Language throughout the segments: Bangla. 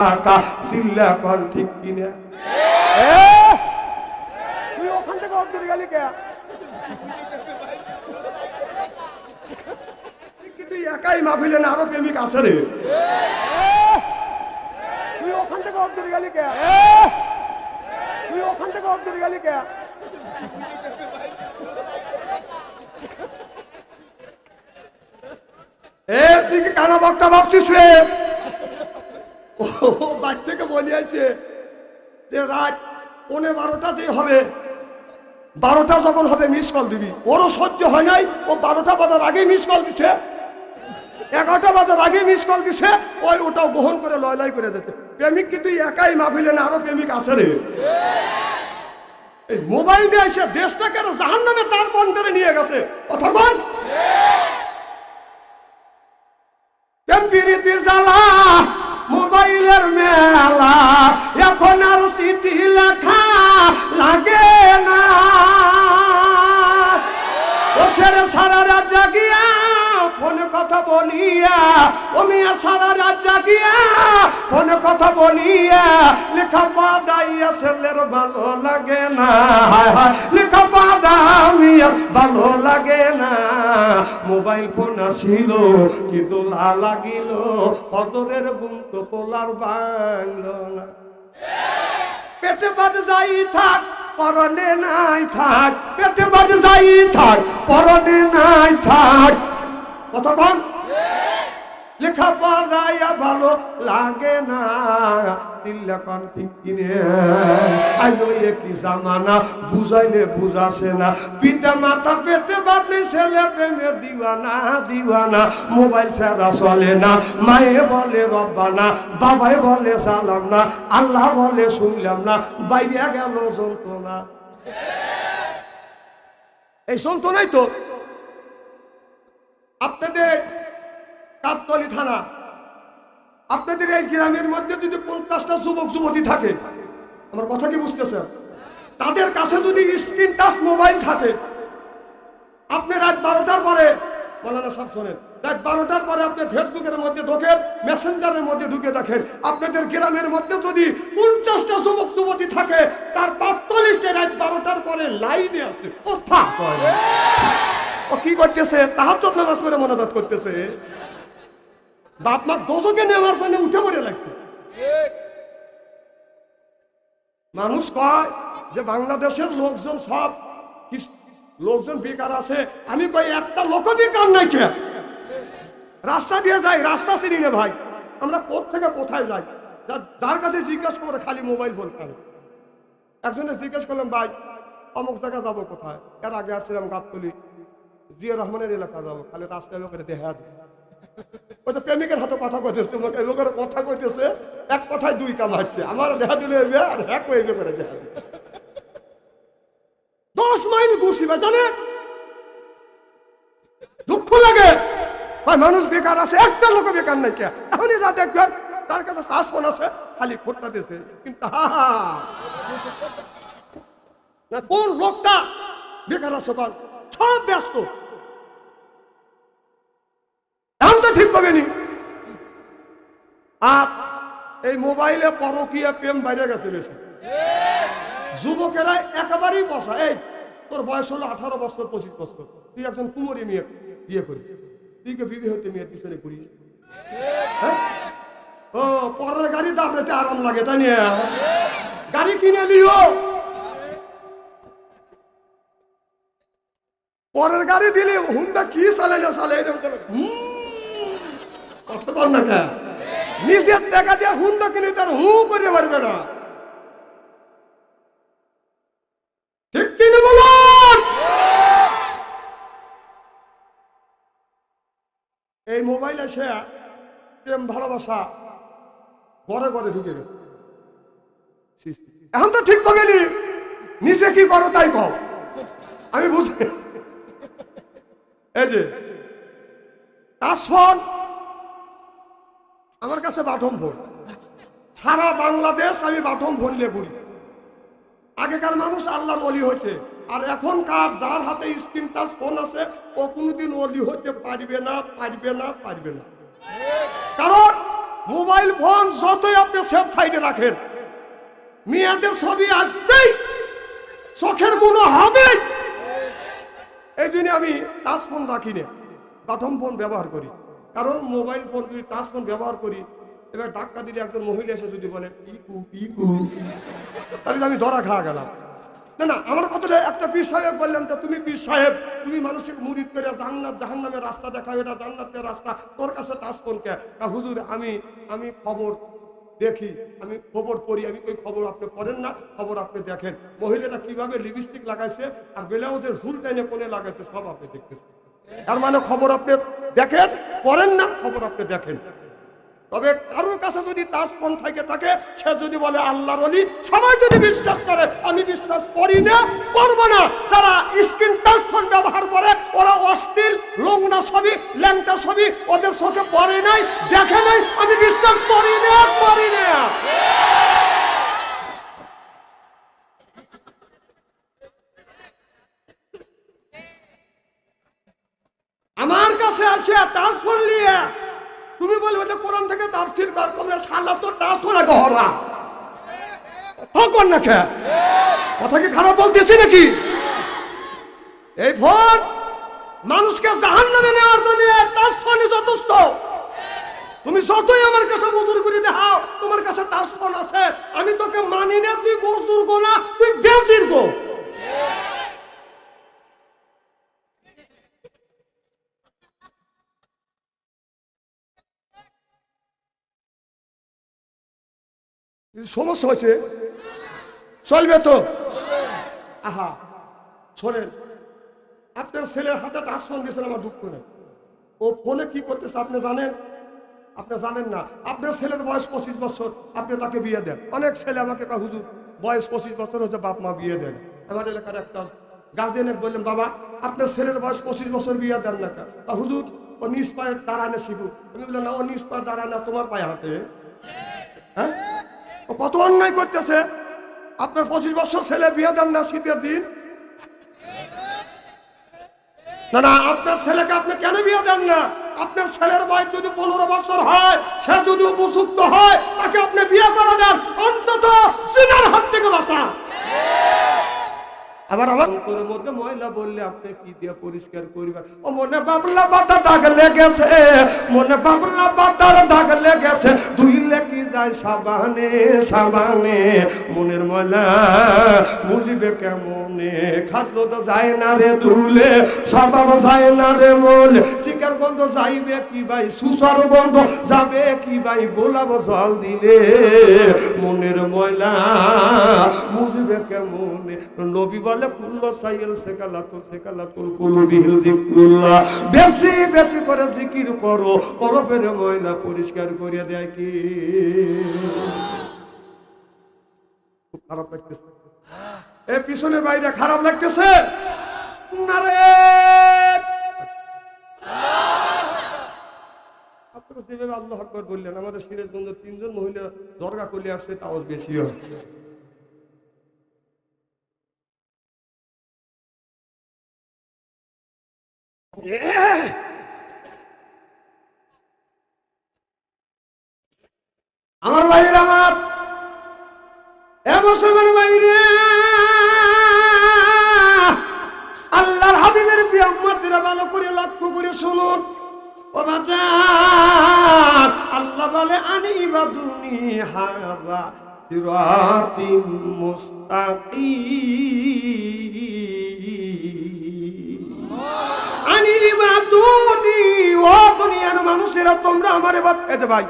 টাকা চিল্লা কন ঠিক কিনা? তুই ওখান থেকে অব্দি গেলি কে? কিন্তু একাই মাহফিলে না আরও প্রেমিক আছে রে? তুই ওখান থেকে অব্দি গেলি কে? তুই ওখান থেকে অব্দি গেলি কে? এ তুই কি কানা বক্তা ভাবছিস রে? ও বাচ্চাকে বলে আছে যে, রাত পৌনে বারোটা যে হবে, বারোটা যখন হবে মিস কল দিবি। ওরও সহ্য হয় নাই, ও বারোটা বাজার আগেই মিস কল দিছে। এগারোটা বাজার আগে মিস কল দিছে, ওই ওটাও গ্রহণ করে লয় লয় করে দিতে। প্রেমিক কিন্তু একাই মাহফিলে না, আরও প্রেমিক আছে রে। এই মোবাইল নিয়ে এসে দেশটাকে জাহান নামে তার বন করে নিয়ে গেছে। কথা বল। সেরে রাত জাগিয়া ফোনে কথা বলিয়া, ও মিয়া, সারা রাত জাগিয়া ফোনে কথা বলিয়া লেখা পাদাইয়া ছেলের ভালো লাগে না। হায় হায় লেখা পাদা মিয়া, ভালো লাগে না। মোবাইল ফোন আসিল, কিন্তু লা লাগিল অদরের গুম পোলার বাংল না। পেটে বাদ যাই থাক পরনে নাই থাক পেটে বাদ যাই থাক পরনে নাই থাক। কতক্ষণ লেখাপড়াইয়া লেখা পড়াইয়া ভালো লাগে না। দিল্লা কন আইলো জামানা, বুঝাইলে বুঝাছে না। পিতা মাতার পেটে বাদলে ছেলে প্রেমের দিওয়ানা দিওয়ানা। মোবাইল ছাড়া চলে না, মায়ে বলে রব্বানা, বাবাই বলে না, আল্লাহ বলে শুনলাম না, বাইরে গেল যন্ত্রণা। এই যন্ত্রণাই তো আপনাদের কাপতলি থানা। আপনাদের এই গ্রামের মধ্যে যদি পঞ্চাশটা যুবক যুবতী থাকে, আমার কথা কি বুঝতেছেন তাদের কাছে যদি স্ক্রিন টাচ মোবাইল থাকে, আপনি রাত বারোটার পরে, বলানো সব শোনেন। রাত বারোটার পরে আপনি ফেসবুকের মধ্যে ঢোকেন মেসেঞ্জারের মধ্যে ঢুকে দেখেন। আপনাদের গ্রামের মধ্যে যদি পঞ্চাশটা যুবক যুবতী থাকে, তার পাঁচচল্লিশটা রাত বারোটার পরে লাইনে আছে। কয়। ও কি করতেছে? তাহার নামাজ পড়ে মনোদাত করতেছে। বাপ মা দোষকে নেওয়ার জন্য উঠে পড়ে লাগছে মানুষ কয় যে বাংলাদেশের লোকজন সব লোকজন বেকার আছে। আমি কই একটা লোক বেকার নাই কে? রাস্তা দিয়ে যাই রাস্তা চিনি না ভাই। আমরা কোথ থেকে কোথায় যাই? যার কাছে জিজ্ঞেস করে খালি মোবাইল ফোন করে একজনে জিজ্ঞেস করলাম ভাই অমুক জায়গা যাব কোথায়? এর আগে আসছিলাম গাবতলি। জিয়া রহমানের এলাকা যাব। খালি রাস্তায় লোকের দেখা দিই তো প্রেমিকের হাতে কথা কইতেছে লোকের কথা কইতেছে, এক কথায় দুই আমার দিলে আর করে দেখা দশ মাইল দুঃখ লাগে। ভাই, মানুষ বেকার আছে, একটা লোক বেকার নাই কে? এখনই যা দেখবেন তার কাছে শ্বাসপন আছে, খালি খোটটা দিয়েছে। কিন্তু কোন লোকটা বেকার আছে সব ব্যস্ত এখন তো ঠিক হবে নি আর এই মোবাইলে পরকীয়া প্রেম বাইরে গেছে বেশি যুবকেরা একেবারেই বসা, এই, তোর বয়স হলো আঠারো বছর, পঁচিশ বছর, তুই একজন কুমরি মেয়ে, বিয়ে করি তুই কে বিয়ে হতে মেয়ের পিছনে করি হ্যাঁ? ও, পরের গাড়ি দাবড়েতে আরাম লাগে, তাই নিয়ে গাড়ি কিনে লিও পরের গাড়ি দিলে হুন্ডা কি চালে না চালে এরকম করে কথা কর না কে নিজের টাকা দিয়ে হুন্ডা কিনে তার হু করে পারবে না। ঠিক কিনে বলুন? এই মোবাইল এসে প্রেম, ভালোবাসা ঘরে ঘরে ঢুকে গেছে। এখন তো ঠিক কবে নি নিচে কি করো তাই কও। আমি বুঝি এই যে টাচফোন আমার কাছে বাটম ফোন সারা বাংলাদেশ আমি বাটম ফোন নিয়ে আগেকার মানুষ আল্লাহর অলি হয়েছে, আর এখনকার যার হাতে স্ক্রিন টাচ ফোন আছে, ও কোনোদিন অলি হতে পারবে না পারবে না পারবে না। কারণ মোবাইল ফোন যতই আপনি সেফ সাইডে রাখেন, মেয়েদের ছবি আসবেই, চোখেরগুলো হবে এই জন্য আমি টাচ ফোন রাখি না প্রথম ফোন ব্যবহার করি। কারণ মোবাইল ফোন যদি টাচ ফোন ব্যবহার করি, এবার ডাক্তার দিলে একজন মহিলা এসে যদি বলে পিকু পিকু তাহলে আমি ধরা খাওয়া গেলাম। না না, আমার কথাটা একটা পীর সাহেব বললাম তো তুমি পীর সাহেব, তুমি মানুষের মুরিদ করে জান্নাত, জাহান্নামের রাস্তা দেখাও, এটা জান্নাতের রাস্তা। তোর কাছে টাচ ফোন কে? হুজুর, আমি আমি খবর দেখি, আমি খবর পড়ি, আমি ওই খবর আপনি পড়েন না, খবর আপনি দেখেন। মহিলারা কীভাবে লিপস্টিক লাগাইছে, আর বেলাউজের ঝুল টাইনে কোনে লাগাইছে, সব আপনি দেখতেছেন। তার মানে খবর আপনি দেখেন, পড়েন না, খবর আপনি দেখেন। তবে কারোর কাছে যদি টাচ ফোন থেকে থাকে, সে যদি বলে, আল্লাহর অলি সবাই যদি বিশ্বাস করে, আমি বিশ্বাস করি না, করব না। যারা স্ক্রিন টাচ ফোন ব্যবহার করে, ওরা অশ্লীল লোংনা ছবি, ল্যাংটা ছবি ওদের চোখে পড়ে নাই, দেখে নাই, আমি বিশ্বাস করি না করি না। কাছে আসে ফোন নিয়ে তুমি বলবে যে কোরআন থেকে তাফসির কর কমলে শালা তো ফোন আগে হরা তখন না খে কথা কি খারাপ বলতেছি নাকি? এই ফোন মানুষকে জাহান নামে নেওয়ার জন্য ফোনই যথেষ্ট। তুমি যতই আমার কাছে মজুর করে দেখাও, তোমার কাছে ফোন আছে। আমি তোকে মানি না, তুই বুজুর্গ না, তুই বেজির্গ সমস্যা হয়েছে। চলবে তো? আহা শোনেন আপনার ছেলের হাতে ফোন দিয়েছেন আমার দুঃখ নেই। ও ফোনে কি করতেছে আপনি জানেন? আপনি জানেন না। আপনার ছেলের বয়স পঁচিশ বছর আপনি তাকে বিয়ে দেন। অনেক ছেলে আমাকে কয়, হুজুর বয়স পঁচিশ বছর হচ্ছে বাপ মা বিয়ে দেন। আমার এলাকার একটা গার্জেনে বললেন বাবা আপনার ছেলের বয়স পঁচিশ বছর বিয়ে দেন না তা হুজুর ও নিজ পায়ে দাঁড়ানো শিখুক আমি বললাম না ও নিজ পায়ে দাঁড়ানো তোমার পায়ে হাঁটে। হ্যাঁ? ও কত অন্যায় করতেছে? আপনার পঁচিশ বছর ছেলে বিয়ে দেন না শীতের দিন। না না, আপনার ছেলেকে আপনি কেন বিয়ে দেন না? আপনার ছেলের বয়স যদি পনেরো বছর হয়, সে যদি উপযুক্ত হয়, তাকে আপনি বিয়ে করে দেন। অন্তত সিনার হাত থেকে বাঁচা আবার আমার অন্তরের মধ্যে ময়লা বললে আপনি কি দিয়ে পরিষ্কার করবেন? ও মনে বাবলা বাতা দাগ লেগেছে, মনে বাবলা বাতার দাগ লেগেছে। ধুইলে কি যায় সাবানে সাবানে। মনের ময়লা বুঝবে কেমনে খাদ্য তো যায় না রে ধুলে, সাবান যায় না রে মল, শিকার গন্ধ যাইবে কি ভাই? সুসার গন্ধ যাবে কি ভাই? গোলাপ জল দিলে মনের ময়লা বুঝবে কেমনে? নবী বলে, কুল্ল সাইল সেকালা তো সেকালা তুল কুলু বিহিল জিকুল্লাহ বেশি বেশি করে জিকির করো, কলপের ময়লা পরিষ্কার করে দেয় কি? খুব খারাপ লাগতেছে। এ পিছনে বাইরে খারাপ লাগতেছে। আল্লাহ আকবর বললেন, আমাদের তিনজন মহিলা দরগা করলে আসছে তাও বেশি আমার ভাইয়ের আমার। এ মুসলমান উম্মতেরা ভালো করে লক্ষ্য করে শুনুন। ও বাজার, আল্লাহ বলে, আনি বাদুনি হাজা মানুষেরা, তোমরা আমার এবার এতে ভাই।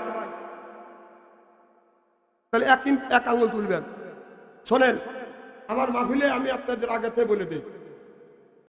তাহলে এক আঙুল তুলবেন। শোনেন, আমার মাহফিলে আমি আপনাদের আগে থেকে বলে দিই।